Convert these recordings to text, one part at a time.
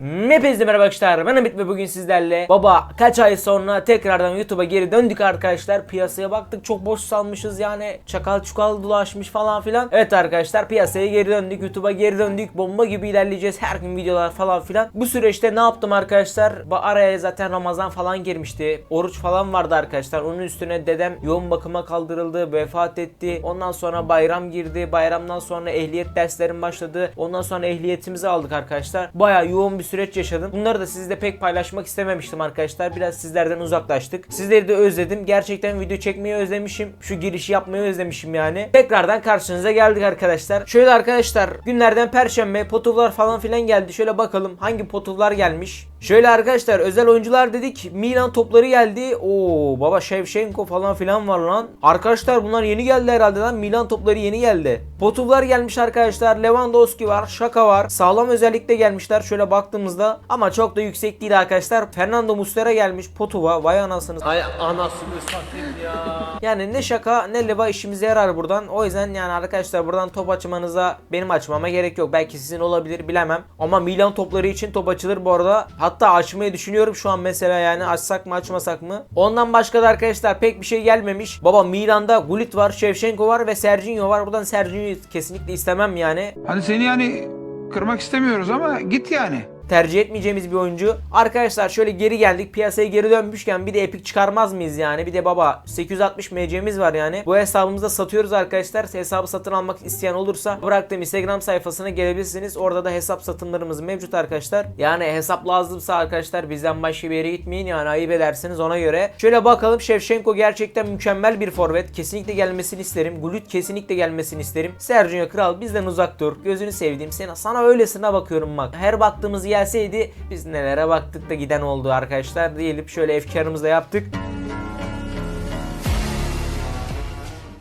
Hepinize merhaba arkadaşlar. Ben Hamit ve bugün sizlerle baba kaç ay sonra tekrardan YouTube'a geri döndük arkadaşlar. Piyasaya baktık çok boş salmışız yani. Çakal çukal dolaşmış falan filan. Evet arkadaşlar piyasaya geri döndük YouTube'a geri döndük. Bomba gibi ilerleyeceğiz her gün videolar falan filan. Bu süreçte ne yaptım arkadaşlar? Araya zaten Ramazan falan girmişti. Oruç falan vardı arkadaşlar. Onun üstüne dedem yoğun bakıma kaldırıldı vefat etti. Ondan sonra bayram girdi. Bayramdan sonra ehliyet derslerim başladı. Ondan sonra ehliyetimizi aldık arkadaşlar. Baya yoğun bir süreç yaşadım. Bunları da sizle pek paylaşmak istememiştim arkadaşlar. Biraz sizlerden uzaklaştık. Sizleri de özledim. Gerçekten video çekmeyi özlemişim. Şu girişi yapmayı özlemişim yani. Tekrardan karşınıza geldik arkadaşlar. Şöyle arkadaşlar günlerden perşembe potuvlar falan filan geldi. Şöyle bakalım hangi potuvlar gelmiş. Şöyle arkadaşlar özel oyuncular dedik. Milan topları geldi. Oo baba Shevchenko falan filan var lan. Arkadaşlar bunlar yeni geldi herhalde lan. Milan topları yeni geldi. Potuvlar gelmiş arkadaşlar. Lewandowski var. Şaka var. Sağlam özellikle gelmişler şöyle baktığımızda. Ama çok da yüksek değil arkadaşlar. Fernando Muslera gelmiş. Potuva. Vay anasını. Ay anasını satayım ya. Yani ne şaka ne leva işimize yarar buradan. O yüzden yani arkadaşlar buradan top açmanıza benim açmama gerek yok. Belki sizin olabilir bilemem. Ama Milan topları için top açılır bu arada. Hatta açmayı düşünüyorum şu an mesela yani açsak mı açmasak mı. Ondan başka da arkadaşlar pek bir şey gelmemiş. Baba Milan'da Gullit var, Shevchenko var ve Serginho var. Buradan Serginho'yu kesinlikle istemem yani. Hani seni yani kırmak istemiyoruz ama git yani. Tercih etmeyeceğimiz bir oyuncu. Arkadaşlar şöyle geri geldik. Piyasaya geri dönmüşken bir de epic çıkarmaz mıyız yani? Bir de baba 860 MC'miz var yani. Bu hesabımızda satıyoruz arkadaşlar. Hesabı satın almak isteyen olursa bıraktığım Instagram sayfasına gelebilirsiniz. Orada da hesap satımlarımız mevcut arkadaşlar. Yani hesap lazımsa arkadaşlar bizden başka bir yere gitmeyin yani ayıp edersiniz ona göre. Şöyle bakalım Shevchenko gerçekten mükemmel bir forvet. Kesinlikle gelmesini isterim. Gullit kesinlikle gelmesini isterim. Sergio Kral bizden uzak dur. Gözünü sevdiğim seni. Sana öylesine bakıyorum bak. Her baktığımız gelseydi biz nelere baktık da giden oldu arkadaşlar diyelim. Şöyle efkarımızı da yaptık.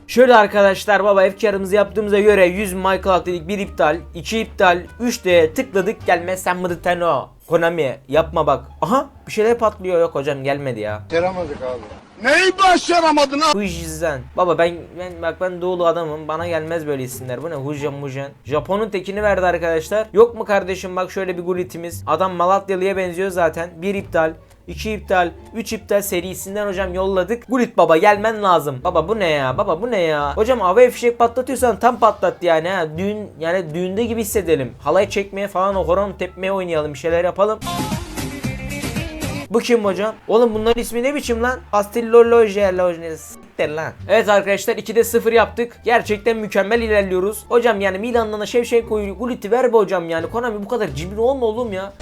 Şöyle arkadaşlar baba efkarımızı yaptığımıza göre 100 Michael dedik 1 iptal 2 iptal 3 de tıkladık gelmezsen mıdıtano Konami yapma bak aha bir şeyler patlıyor yok hocam gelmedi ya Başaramadık abi. Neyi başaramadın? Bu yüzden baba ben ben bak ben doğulu adamım bana gelmez böyle isimler bu ne Hujan Mujan Japon'un tekini verdi arkadaşlar yok mu kardeşim bak şöyle bir gulitimiz adam Malatyalı'ya benziyor zaten bir iptal 2 iptal, 3 iptal serisinden hocam yolladık. Gulit baba gelmen lazım. Baba bu ne ya? Baba bu ne ya? Hocam havaya fişek patlatıyorsan tam patlat yani ha. Düğün yani düğünde gibi hissedelim. Halay çekmeye falan o horon tepmeye oynayalım. Bir şeyler yapalım. Bu kim hocam? Oğlum bunların ismi ne biçim lan? Castellologia Siktir lan. Evet arkadaşlar 2'de 0 yaptık. Gerçekten mükemmel ilerliyoruz. Hocam yani Milan'dan da Şevşenko'yu Gulit'i ver be hocam yani. Konami bu kadar cimri olma oğlum ya.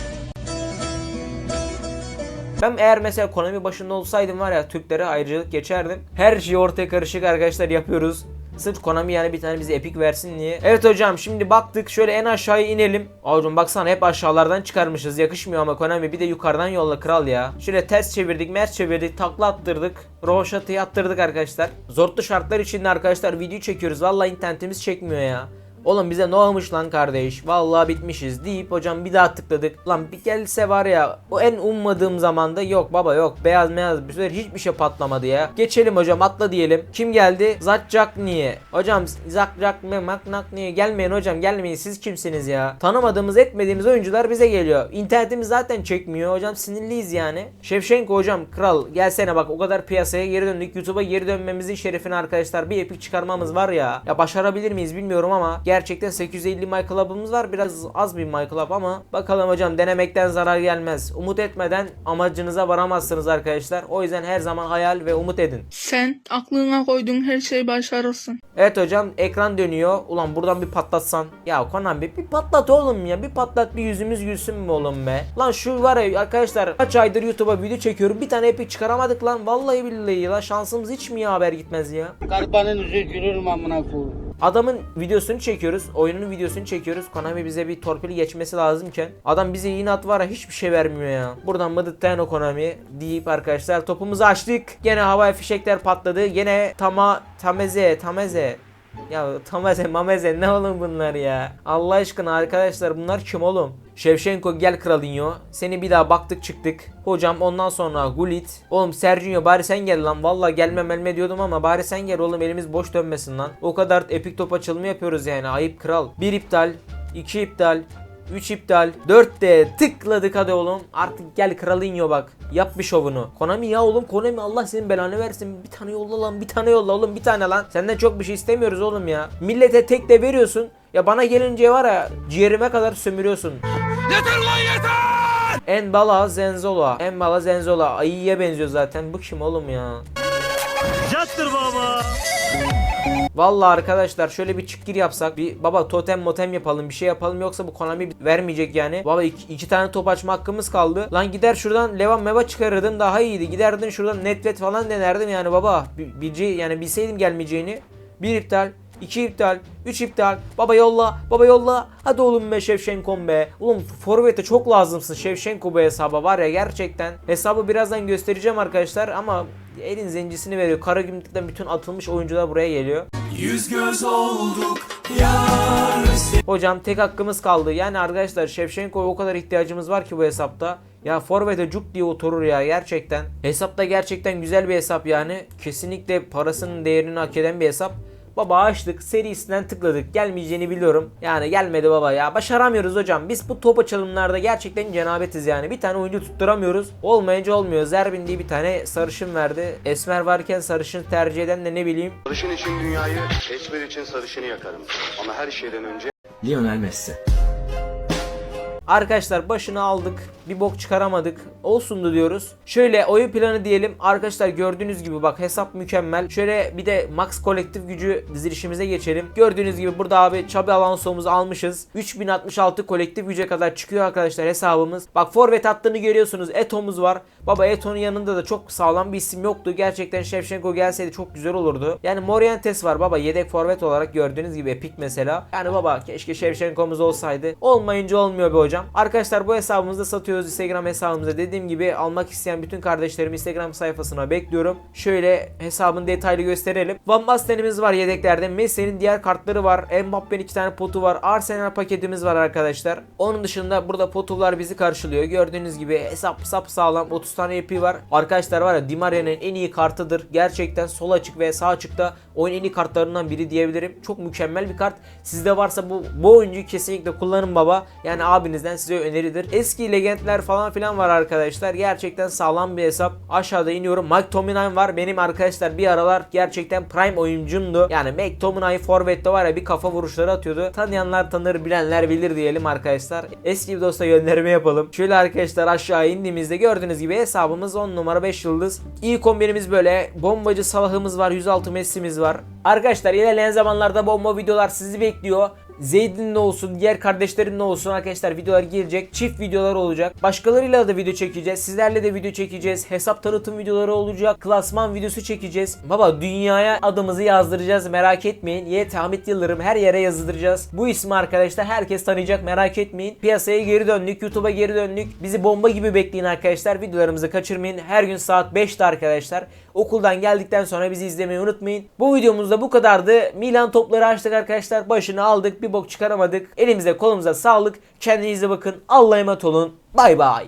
Ben eğer mesela Konami başında olsaydım var ya Türklere ayrıcalık geçerdim. Her şeyi ortaya karışık arkadaşlar yapıyoruz. Sırf Konami yani bir tane bize epik versin diye. Evet hocam şimdi baktık şöyle en aşağıya inelim. Hocam baksana hep aşağılardan çıkarmışız. Yakışmıyor ama Konami bir de yukarıdan yolla kral ya. Şöyle ters çevirdik, mers çevirdik, takla attırdık. Roşatı attırdık arkadaşlar. Zorlu şartlar içinde arkadaşlar video çekiyoruz. Vallahi internetimiz çekmiyor ya. Oğlum bize ne olmuş lan kardeş? Vallahi bitmişiz deyip hocam bir daha tıkladık. Lan bir gelse var ya o en ummadığım zamanda yok baba yok beyaz beyaz bir sefer hiçbir şey patlamadı ya. Geçelim hocam atla diyelim. Kim geldi? Zatcak niye? Hocam Zatcak mı Maknak niye? Gelmeyin hocam gelmeyin siz kimsiniz ya? Tanımadığımız etmediğimiz oyuncular bize geliyor. İnternetimiz zaten çekmiyor hocam sinirliyiz yani. Şevşenko hocam kral gelsene bak o kadar piyasaya geri döndük. YouTube'a geri dönmemizin şerefine arkadaşlar bir epik çıkarmamız var ya. Ya başarabilir miyiz bilmiyorum ama gerçekten 850 My Club'ımız var. Biraz az bir My Club ama bakalım hocam denemekten zarar gelmez. Umut etmeden amacınıza varamazsınız arkadaşlar. O yüzden her zaman hayal ve umut edin. Sen aklına koyduğun her şeyi başarırsın. Evet hocam ekran dönüyor. Ulan buradan bir patlatsan. Ya Konami bir patlat oğlum ya. Bir patlat bir yüzümüz gülsün mü oğlum be. Lan şu var ya arkadaşlar kaç aydır YouTube'a video çekiyorum. Bir tane epic çıkaramadık lan. Vallahi billahi la şansımız hiç mi ya haber gitmez ya. Garibanın yüzü gülür mü amına koyayım? Adamın videosunu çekiyoruz. Oyunun videosunu çekiyoruz. Konami bize bir torpili geçmesi lazımken. Adam bize inat var ya hiçbir şey vermiyor ya. Buradan mıdıttayan o Konami deyip arkadaşlar topumuzu açtık. Gene havai fişekler patladı. Gene tama tameze tameze. Ya tameze mameze ne oğlum bunlar ya. Allah aşkına arkadaşlar bunlar kim oğlum? Şevşenko gel Kralinho. Seni bir daha baktık çıktık. Hocam ondan sonra Gullit. Oğlum Serginho bari sen gel lan. Valla gelmem elme diyordum ama bari sen gel oğlum elimiz boş dönmesin lan. O kadar epik top açılımı yapıyoruz yani. Ayıp kral. Bir iptal. iki iptal. 3 iptal. 4'te tıkladık hadi oğlum. Artık gel Kralinho bak. Yap bir şovunu. Konami ya oğlum Konami Allah senin belanı versin. Bir tane yolla lan bir tane yolla oğlum bir tane lan. Senden çok bir şey istemiyoruz oğlum ya. Millete tek de veriyorsun. Ya bana gelince var ya ciğerime kadar sömürüyorsun. Yeter lan yeter! Enbala Zenzola. Enbala Zenzola. Ayıya benziyor zaten. Bu kim oğlum ya? Vallahi arkadaşlar şöyle bir çıkgir yapsak bir baba totem motem yapalım bir şey yapalım yoksa bu Konami vermeyecek yani. Baba iki, iki tane top açma hakkımız kaldı. Lan gider şuradan leva meva çıkarırdım daha iyiydi. Giderdin şuradan netvet falan denerdim yani baba. Bi- Bileceği yani bilseydim gelmeyeceğini. Bir iptal. 2 iptal, 3 iptal. Baba yolla, baba yolla. Hadi oğlum be Şevşenko'm be. Oğlum forvete çok lazımsın Şevşenko bu hesaba var ya gerçekten. Hesabı birazdan göstereceğim arkadaşlar ama elin zencisini veriyor. Kara gümrükten bütün atılmış oyuncular buraya geliyor. Hocam tek hakkımız kaldı. Yani arkadaşlar Şevşenko'ya o kadar ihtiyacımız var ki bu hesapta. Ya forvete cuk diye oturur ya gerçekten. Hesapta gerçekten güzel bir hesap yani. Kesinlikle parasının değerini hak eden bir hesap. Baba açtık serisinden tıkladık gelmeyeceğini biliyorum. Yani gelmedi baba ya başaramıyoruz hocam. Biz bu top açılımlarda gerçekten cenabetiz yani. Bir tane oyuncu tutturamıyoruz. Olmayınca olmuyor. Zerbin diye bir tane sarışın verdi. Esmer varken sarışın tercih eden de ne bileyim. Sarışın için dünyayı, esmer için sarışını yakarım. Ama her şeyden önce Lionel Messi. Arkadaşlar başını aldık. Bir bok çıkaramadık. Olsundu diyoruz. Şöyle oyun planı diyelim. Arkadaşlar gördüğünüz gibi bak hesap mükemmel. Şöyle bir de max kolektif gücü dizilişimize geçelim. Gördüğünüz gibi burada abi Xabi Alonso'muzu almışız. 3066 kolektif güce kadar çıkıyor arkadaşlar hesabımız. Bak forvet hattını görüyorsunuz. Eto'muz var. Baba Eto'nun yanında da çok sağlam bir isim yoktu. Gerçekten Shevchenko gelseydi çok güzel olurdu. Yani Morientes var baba yedek forvet olarak gördüğünüz gibi epik mesela. Yani baba keşke Shevchenko'muz olsaydı. Olmayınca olmuyor be hocam. Arkadaşlar bu hesabımızda satıyoruz Instagram hesabımızda. Dediğim gibi almak isteyen bütün kardeşlerimi Instagram sayfasına bekliyorum. Şöyle hesabın detaylı gösterelim. Van Basten'imiz var yedeklerde. Messi'nin diğer kartları var. Mbappe'nin iki tane potu var. Arsenal paketimiz var arkadaşlar. Onun dışında burada potular bizi karşılıyor. Gördüğünüz gibi hesap sap sağlam 30 tane EP var. Arkadaşlar var ya Di Maria'nın en iyi kartıdır. Gerçekten sol açık ve sağ açıkta oyun en iyi kartlarından biri diyebilirim. Çok mükemmel bir kart. Sizde varsa bu bu oyuncuyu kesinlikle kullanın baba. Yani abinizden size öneridir. Eski legendler falan filan var arkadaşlar. Gerçekten sağlam bir hesap. Aşağıda iniyorum. Tomlin var. Benim arkadaşlar bir aralar gerçekten prime oyuncumdu. Yani Tomlin forvette var ya bir kafa vuruşları atıyordu. Tanıyanlar tanır, bilenler bilir diyelim arkadaşlar. Eski bir dosta gönderme yapalım. Şöyle arkadaşlar aşağı indiğimizde gördüğünüz gibi hesabımız 10 numara 5 yıldız. İyi kombinimiz böyle. Bombacı Salah'ımız var. 106 Messi'miz var. Arkadaşlar ilerleyen zamanlarda bomba videolar sizi bekliyor. Zeyd'in ne olsun, diğer kardeşlerin ne olsun arkadaşlar videolar gelecek. Çift videolar olacak. Başkalarıyla da video çekeceğiz. Sizlerle de video çekeceğiz. Hesap tanıtım videoları olacak. Klasman videosu çekeceğiz. Baba dünyaya adımızı yazdıracağız merak etmeyin. YT Hamit Yıldırım her yere yazdıracağız. Bu ismi arkadaşlar herkes tanıyacak merak etmeyin. Piyasaya geri döndük. YouTube'a geri döndük. Bizi bomba gibi bekleyin arkadaşlar. Videolarımızı kaçırmayın. Her gün saat 5'te arkadaşlar. Okuldan geldikten sonra bizi izlemeyi unutmayın. Bu videomuzda bu kadardı. Milan topları açtık arkadaşlar. Başını aldık. Bir bok çıkaramadık. Elimize kolumuza sağlık. Kendinize bakın. Allah'a emanet olun. Bay bay.